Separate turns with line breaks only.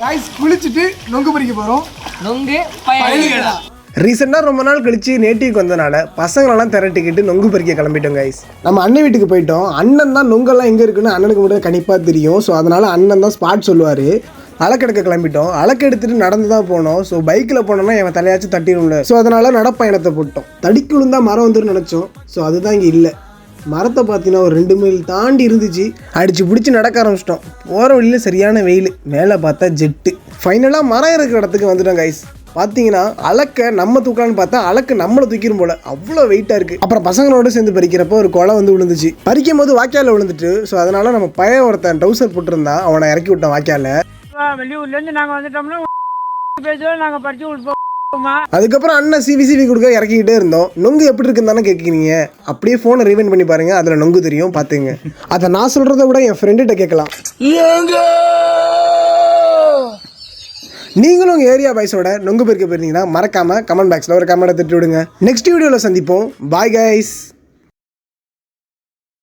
Guys குளிச்சுட்டு நொங்கு பறிக்க போகிறோம்
நொங்கு பயணிகளா.
ரீசெண்டாக ரொம்ப நாள் கழிச்சு நேட்டிவ்க்கு வந்தனால பசங்களெல்லாம் திரட்டிக்கிட்டு நொங்கு பறிக்க கிளம்பிட்டோம் கைஸ் நம்ம அண்ணன் வீட்டுக்கு போயிட்டோம். அண்ணன் தான் நொங்கெல்லாம் எங்கே இருக்குன்னு அண்ணனுக்கு மட்டும் கண்டிப்பாக தெரியும். ஸோ அதனால் அண்ணன் தான் ஸ்பாட் சொல்லுவார். அலக்கெடுக்க கிளம்பிட்டோம். அலக்கெடுத்துட்டு நடந்து தான் போனோம். ஸோ பைக்கில் போனோம்னா என் தலையாச்சும் தட்டிடும்ல. ஸோ அதனால் நடப்பயணத்தை போட்டோம். தடிக்கு விழுந்தா மரம் வந்துருன்னு நினச்சோம். ஸோ அதுதான் இங்கே இல்லை. மரத்தை பார்த்தீங்கன்னா ஒரு ரெண்டு மைல் தாண்டி இருந்துச்சு. அடிச்சு பிடிச்சி நடக்க ஆரம்பிச்சிட்டோம். போகிற வழியில் சரியான வெயில். மேலே பார்த்தா ஜெட்டு. ஃபைனலாக மரம் இருக்கிற இடத்துக்கு வந்துட்டோம் கைஸ் பார்த்தீங்கன்னா அலக்க நம்ம தூக்கலான்னு பார்த்தா அலக்கு நம்மளை தூக்கிடும் போல. அவ்வளோ வெயிட்டாக இருக்குது அப்புறம் பசங்களோட சேர்ந்து பறிக்கிறப்போ ஒரு கொலை வந்து விழுந்துச்சு. பறிக்கும் போது வாய்க்கால விழுந்துட்டு ஸோ அதனால நம்ம பழைய ஒருத்தன் டவுசர் போட்டிருந்தான் அவனை இறக்கி விட்டான் வாய்க்கால
வெளியூர்லேருந்து நாங்கள் வந்துட்டோம்னா பேசுவோம் நாங்கள் படிச்சு விட்டுப்போமா
அதுக்கப்புறம் அண்ணன் சிவி சிவி கொடுக்க இறக்கிக்கிட்டே இருந்தோம். நொங்கு எப்படி இருக்குன்னு தானே கேட்குறீங்க? அப்படியே ஃபோனை ரீவைண்ட் பண்ணி பாருங்க அதில் நொங்கு தெரியும் பார்த்துங்க. அதை நான் சொல்கிறத விட என் ஃப்ரெண்டுகிட்ட கேட்கலாம். நீங்களும் உங்கள் ஏரியா பாய்ஸோட நொங்கு பெருக்க போயிருந்தீங்கன்னா மறக்காம கமெண்ட் பாக்ஸில் ஒரு கமெண்ட்டை திட்டு விடுங்க. நெக்ஸ்ட் வீடியோவில் சந்திப்போம். Bye guys